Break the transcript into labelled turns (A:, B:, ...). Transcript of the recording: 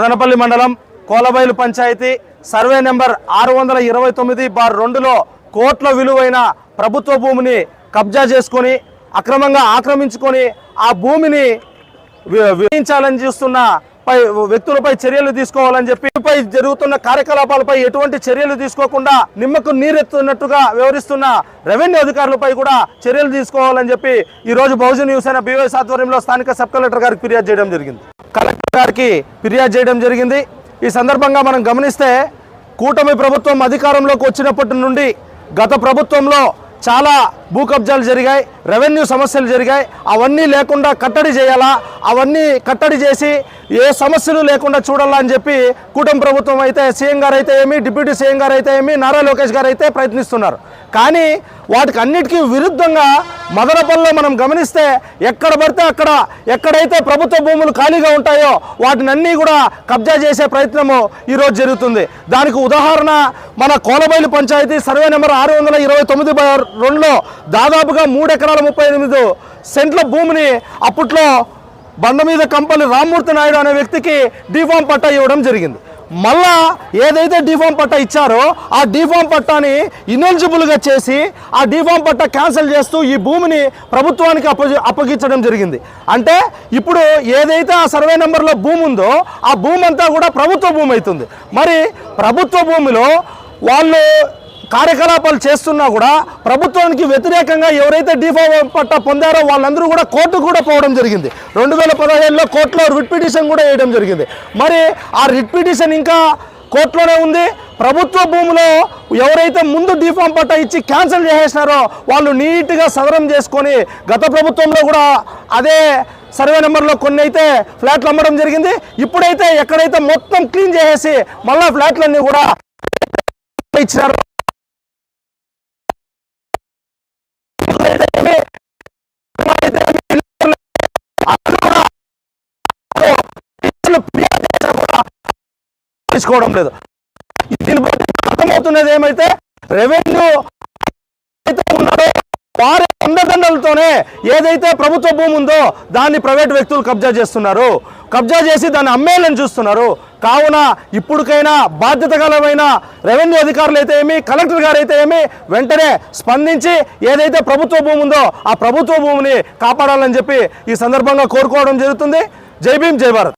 A: మదనపల్లి మండలం కోలబైలు panchayat. Survey number ఆరు వందల ఇరవై తొమ్మిది బార్ రెండులో కోట్ల విలువైన ప్రభుత్వ భూమిని కబ్జా చేసుకొని అక్రమంగా ఆక్రమించుకొని ఆ భూమిని విధించాలని చూస్తున్న పై వ్యక్తులపై చర్యలు తీసుకోవాలని చెప్పి పై జరుగుతున్న కార్యకలాపాలపై ఎటువంటి చర్యలు తీసుకోకుండా నిమ్మకు నీరెత్తున్నట్టుగా వ్యవహరిస్తున్న రెవెన్యూ అధికారులపై కూడా చర్యలు తీసుకోవాలని చెప్పి ఈ రోజు బహుజన్ న్యూస్ అయిన బీవైఎస్ ఆధ్వర్యంలో స్థానిక సబ్ కలెక్టర్ గారికి ఫిర్యాదు చేయడం జరిగింది. కలెక్టర్ గారికి ఫిర్యాదు చేయడం జరిగింది. ఈ సందర్భంగా మనం గమనిస్తే కూటమి ప్రభుత్వం అధికారంలోకి వచ్చినప్పటి నుండి గత ప్రభుత్వంలో చాలా భూ కబ్జాలు జరిగాయి రెవెన్యూ సమస్యలు జరిగాయి. అవన్నీ లేకుండా కట్టడి చేయాలా? అవన్నీ కట్టడి చేసి ఏ సమస్యలు లేకుండా చూడాలా అని చెప్పి కూటమి ప్రభుత్వం అయితే సీఎం గారు అయితే ఏమి డిప్యూటీ సీఎం గారు అయితే ఏమి నారా లోకేష్ గారు అయితే ప్రయత్నిస్తున్నారు. కానీ వాటికి అన్నిటికీ విరుద్ధంగా మదనపల్లిలో మనం గమనిస్తే ఎక్కడ పడితే అక్కడ ఎక్కడైతే ప్రభుత్వ భూములు ఖాళీగా ఉంటాయో వాటిని అన్నీ కూడా కబ్జా చేసే ప్రయత్నము ఈరోజు జరుగుతుంది. దానికి ఉదాహరణ మన కోలబైలు పంచాయతీ సర్వే నెంబర్ ఆరు వందల ఇరవై తొమ్మిది బై రెండులో దాదాపుగా మూడు ఎకరాల ముప్పై ఎనిమిది సెంట్ల భూమిని అప్పట్లో బండ మీద కంపల్లి రామ్మూర్తి నాయుడు అనే వ్యక్తికి డిఫామ్ పట్టా ఇవ్వడం జరిగింది. మళ్ళా ఏదైతే డిఫామ్ పట్టా ఇచ్చారో ఆ డిఫామ్ పట్టాని ఇనెలిజిబుల్గా చేసి ఆ డిఫామ్ పట్టా క్యాన్సిల్ చేస్తూ ఈ భూమిని ప్రభుత్వానికి అప్పగి అప్పగించడం జరిగింది. అంటే ఇప్పుడు ఏదైతే ఆ సర్వే నెంబర్లో భూమి ఉందో ఆ భూమి అంతా కూడా ప్రభుత్వ భూమి అవుతుంది. మరి ప్రభుత్వ భూమిలో వాళ్ళు కార్యకలాపాలు చేస్తున్నా కూడా ప్రభుత్వానికి వ్యతిరేకంగా ఎవరైతే డిఫో పట్టా పొందారో వాళ్ళందరూ కూడా కోర్టు కూడా పోవడం జరిగింది. రెండు వేల పదిహేనులో కోర్టులో రిట్ పిటిషన్ కూడా వేయడం జరిగింది. మరి ఆ రిట్ పిటిషన్ ఇంకా కోర్టులోనే ఉంది. ప్రభుత్వ భూమిలో ఎవరైతే ముందు డిఫామ్ పట్టా ఇచ్చి క్యాన్సిల్ చేసేసినారో వాళ్ళు నీట్గా సదరం చేసుకొని గత ప్రభుత్వంలో కూడా అదే సర్వే నెంబర్లో కొన్ని అయితే ఫ్లాట్లు అమ్మడం జరిగింది. ఇప్పుడైతే ఎక్కడైతే మొత్తం క్లీన్ చేసేసి మళ్ళీ ఫ్లాట్లన్నీ కూడా ఇచ్చినారు తీసుకోవడం లేదు. దీని బట్టి అర్థమవుతున్నది ఏమైతే రెవెన్యూ అయితే ఉన్నాడో వారి అండదండలతోనే ఏదైతే ప్రభుత్వ భూమి ఉందో దాన్ని ప్రైవేట్ వ్యక్తులు కబ్జా చేస్తున్నారు. కబ్జా చేసి దాన్ని అమ్మేయాలని చూస్తున్నారు. కావున ఇప్పటికైనా బాధ్యత గలమైన రెవెన్యూ అధికారులు అయితే ఏమి కలెక్టర్ గారు అయితే ఏమి వెంటనే స్పందించి ఏదైతే ప్రభుత్వ భూమి ఉందో ఆ ప్రభుత్వ భూమిని కాపాడాలని చెప్పి ఈ సందర్భంగా కోరుకోవడం జరుగుతుంది. జై భీమ్ జై భారత్.